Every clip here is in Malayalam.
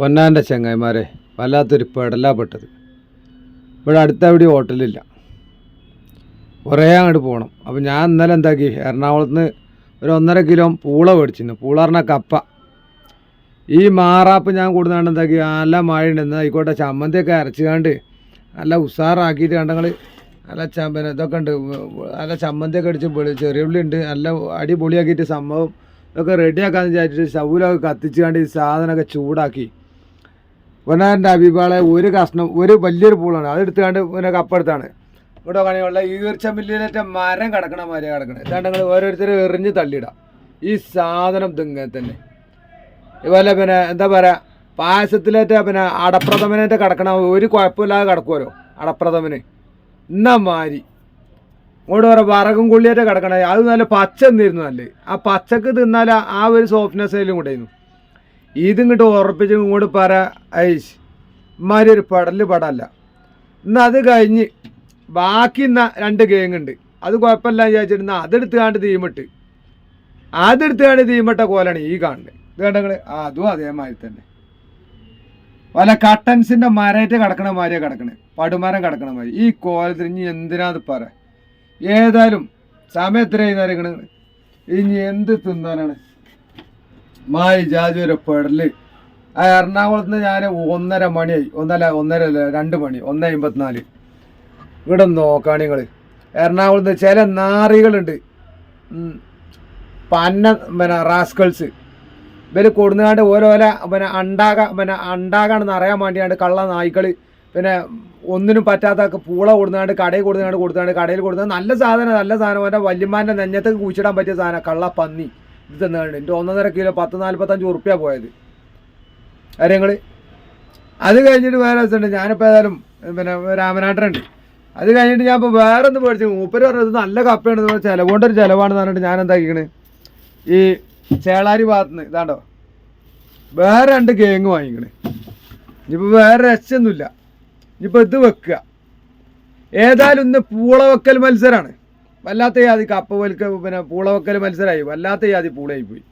പൊന്നാന്റെ ചങ്ങായിമാരെ വല്ലാത്തൊരു പെടലാ പെട്ടത് ഇവിടെ അടുത്ത എവിടെ ഹോട്ടലില്ല. കുറേ അങ്ങോട്ട് പോകണം. അപ്പോൾ ഞാൻ ഇന്നലെ എന്താക്കി? എറണാകുളത്ത് നിന്ന് ഒരു ഒന്നര കിലോ പൂള മേടിച്ചിരുന്നു. പൂള പറഞ്ഞാൽ കപ്പ. ഈ മാറാപ്പ് ഞാൻ കൊടുത്താണ്ട് എന്താക്കി? നല്ല മഴ ഉണ്ട് എന്നാൽ ആയിക്കോട്ടെ ചമ്മന്തിയൊക്കെ അരച്ചുകാണ്ട് നല്ല ഉഷാറാക്കിയിട്ട് കണ്ടങ്ങൾ നല്ല ച പിന്നെ ഇതൊക്കെ ഉണ്ട്. നല്ല ചമ്മന്തിയൊക്കെ അടിച്ച് പൊളി ചെറിയ ഉള്ളി ഉണ്ട്. നല്ല അടിപൊളിയാക്കിയിട്ട് സംഭവം. ഇതൊക്കെ റെഡിയാക്കാമെന്ന് വിചാരിച്ചിട്ട് സ്റ്റൗവിലൊക്കെ കത്തിച്ചുകൊണ്ട് ഈ സാധനമൊക്കെ ചൂടാക്കി. പൊന്നാന്റെ അഭിപാളെ ഒരു കഷ്ണം ഒരു വലിയൊരു പൂളാണ്. അതെടുത്തുകൊണ്ട് പിന്നെ കപ്പെടുത്താണ് ഇവിടെ കാണിയുള്ള ഈർച്ചമില്ലിലേറ്റ മരം കിടക്കണ മാതിരി കിടക്കണത്. ഇതാണ്ട് നിങ്ങൾ ഓരോരുത്തരും എറിഞ്ഞ് തള്ളിയിടാം. ഈ സാധനം ഇതിങ്ങനെ തന്നെ. ഇതുപോലെ പിന്നെ എന്താ പറയുക പായസത്തിലേറ്റ പിന്നെ അടപ്രഥമനേറ്റ കിടക്കണ ഒരു കുഴപ്പമില്ലാതെ കിടക്കുമല്ലോ അടപ്രഥമന്. എന്നാ മാരി. ഇങ്ങോട്ട് പറയാം വറകും കൊള്ളിയേറ്റ കിടക്കണേ അത് നല്ല പച്ച എന്നിരുന്നു നല്ല. ആ പച്ചക്ക് തിന്നാൽ ആ ഒരു സോഫ്റ്റ്നെസ് അതിലും കൊണ്ടായിരുന്നു ഇതിങ്ങോട്ട് ഉറപ്പിച്ച് ഇങ്ങോട്ട് പറ ഐശ് ഇമാരി ഒരു പടൽ പടല്ല. എന്നാൽ അത് കഴിഞ്ഞ് ബാക്കി ഇന്ന രണ്ട് ഗേങ് ഉണ്ട് അത് കുഴപ്പമില്ല വിചാരിച്ചിരുന്ന അതെടുത്ത് കാണ്ട് തീമിട്ട് അതെടുത്ത് കാണ്ട് തീമിട്ട കോലാണ് ഈ കാണുന്നത്. ഇത് കണ്ടങ്ങൾ ആ അതും അതേമാതിരി തന്നെ. വല്ല കട്ടൻസിന്റെ മരയിട്ട് കിടക്കണ മാതിരിയാണ് കിടക്കണേ പടുമരം കിടക്കണ മാതിരി. ഈ കോലത്തിൽ ഇനി എന്തിനാത് പറ? ഏതായാലും സമയം നേരം ഇനി എന്ത് തിന്നാനാണ്? ഒരു പെടൽ. ആ എറണാകുളത്ത് നിന്ന് ഞാൻ ഒന്നര മണിയായി. ഒന്നല്ല ഒന്നര അല്ല രണ്ട് മണി. ഒന്ന് അമ്പത്തിനാല്. ഇവിടെ നോക്കാണ് നിങ്ങൾ എറണാകുളത്ത് ചില നാറികളുണ്ട്. പന്ന പിന്നെ റാസ്കൾസ് ഇവർ കൊടുന്നുകാണ്ട് ഓരോരോ പിന്നെ അണ്ടാക പിന്നെ അണ്ടാകാണെന്ന് അറിയാൻ വേണ്ടിയാണ് കള്ള നായ്ക്കൾ പിന്നെ ഒന്നിനും പറ്റാത്ത പൂള കൊടുന്നാണ്ട് കടയിൽ കൊടുന്നാണ്ട് കൊടുത്താണ്ട് കടയിൽ കൊടുത്താൽ നല്ല സാധനം നല്ല സാധനം. പറഞ്ഞാൽ വല്യമാന്റെ നെഞ്ഞത്തേക്ക് കുഴിച്ചിടാൻ പറ്റിയ സാധനം കള്ള പന്നി ഇത് തന്നാണ്ട് എന്റെ ഒന്നര കിലോ പത്ത് നാൽപ്പത്തഞ്ച് ഉറുപ്പ്യ പോയത്. കാര്യങ്ങൾ അത് കഴിഞ്ഞിട്ട് വേറെ ദിവസമുണ്ട്. ഞാനിപ്പോൾ ഏതായാലും പിന്നെ രാമനാട്ടനുണ്ട്. അത് കഴിഞ്ഞിട്ട് ഞാൻ ഇപ്പോൾ വേറെ ഒന്ന് മേടിച്ചു മൂപ്പര് പറഞ്ഞത് നല്ല കപ്പയാണ്. ചിലവുകൊണ്ടൊരു ചിലവാണെന്ന് പറഞ്ഞിട്ട് ഞാൻ എന്താക്കിക്കണ് ഈ ചേളാരി ഭാഗത്ത് നിന്ന് ഇതാണ്ടോ? വേറെ രണ്ട് കേങ്ങ് വാങ്ങിക്കണേ. ഇനിയിപ്പോൾ വേറെ രസമൊന്നുമില്ല ഇനിയിപ്പോൾ ഇത് വെക്കുക. ഏതായാലും ഇന്ന് പൂള വെക്കൽ മത്സരമാണ് വല്ലാത്ത യാതി കപ്പ വലിക്ക പിന്നെ പൂള വെക്കൽ മത്സരമായി വല്ലാത്ത യാതി പൂളയായി പോയി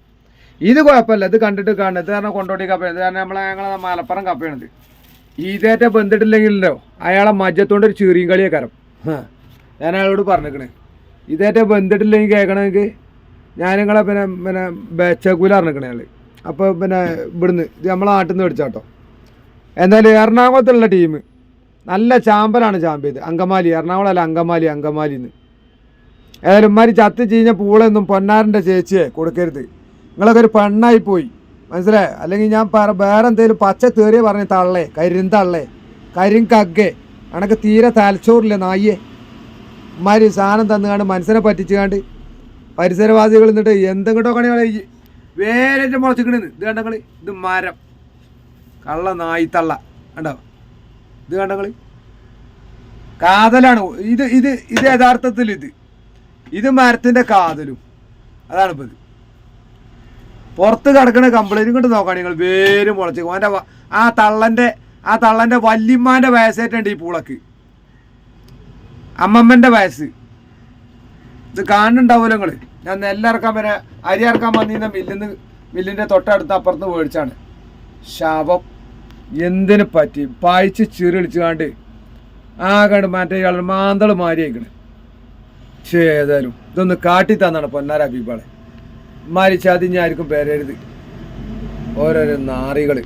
ഇത് കുഴപ്പമില്ല. ഇത് കണ്ടിട്ട് കാണുന്നത് ഇത് കാരണം കൊണ്ടോട്ടി കപ്പ. ഇത് കാരണം നമ്മളെ ഞങ്ങളെ മലപ്പുറം കപ്പയാണിത്. ഇതേറ്റ ബന്ധിട്ടില്ലെങ്കിലോ അയാളെ മജ്ജത്തോണ്ട് ഒരു ചീറിയും കളിയെ കരം ഞാൻ അയാളോട് പറഞ്ഞേക്കണേ. ഇതേറ്റ ബന്ധിട്ടില്ലെങ്കിൽ കേൾക്കണമെങ്കിൽ ഞാൻ നിങ്ങളെ പിന്നെ പിന്നെ ബേച്ചക്കൂല അറിഞ്ഞേക്കണേ അയാൾ അപ്പോൾ പിന്നെ ഇവിടുന്ന് ഇത് നമ്മളെ നാട്ടിൽ നിന്ന് മേടിച്ചാട്ടോ. എന്നാലും എറണാകുളത്തുള്ള ടീം നല്ല ചാമ്പലാണ് ചാമ്പ്യത് അങ്കമാലി. എറണാകുളം അല്ല അങ്കമാലി അങ്കമാലിന്ന്. ഏതായാലും ഉമ്മാരി ചത്ത് ചീഞ്ഞ പൂളൊന്നും പൊന്നാറിന്റെ ചേച്ചിയെ കൊടുക്കരുത്. നിങ്ങളൊക്കെ ഒരു പെണ്ണായി പോയി. മനസ്സിലായോ? അല്ലെങ്കിൽ ഞാൻ പറ വേറെ എന്തെങ്കിലും പച്ച തേറിയ പറഞ്ഞ തള്ളേ കരിന്തള്ളേ കഗ്ഗെ അണക്ക് തീരെ തലച്ചോറില്ല നായിയെ ഉമ്മാരി സാധനം തന്നുകാണ്ട് മനസ്സിനെ പറ്റിച്ചുകാണ്ട് പരിസരവാസികൾ എന്നിട്ട് എന്തെങ്കിട്ടോ കണികളെ വേറെ മുളച്ചിക്കണെന്ന് ഇത് കണ്ടങ്ങൾ ഇത് മരം. കള്ള നായി തള്ള. കണ്ടോ? ഇത് കണ്ടങ്ങൾ കാതലാണ്. ഇത് ഇത് ഇത് യഥാർത്ഥത്തിൽ ഇത്. ഇത് മരത്തിന്റെ കാതലും. അതാണ് ഇപ്പൊ ഇത് പുറത്ത് കിടക്കണ കംപ്ലൈന്റും കൊണ്ട് നോക്കാം നിങ്ങൾ. വേരും മുളച്ച്. അവന്റെ ആ തള്ളന്റെ ആ തള്ളന്റെ വല്യമ്മാന്റെ വയസ്സായിട്ടുണ്ട് ഈ പൂളക്ക്. അമ്മമ്മന്റെ വയസ്സ്. ഇത് കാണുന്നുണ്ടാവുമല്ലോ നിങ്ങൾ ഞാൻ നെല്ലിറക്കാൻ വരെ അരി ഇറക്കാൻ വന്നിരുന്ന മില്ലിന്ന് മില്ലിന്റെ തൊട്ടടുത്ത് അപ്പുറത്ത് മേടിച്ചാണ്. ശവം എന്തിനു പറ്റി? പായിച്ച് ചിറിളിച്ചുകാണ്ട് ആ കണ്ട് മറ്റേ ഇയാൾ മാന്തൾ മാറി അയക്കണ് പക്ഷേ ഏതായാലും. ഇതൊന്ന് കാട്ടി തന്നാണ് പൊന്നാര അഭിപാളെ മരിച്ചാതി ആർക്കും പേരരുത്. ഓരോരോ നാറികൾ.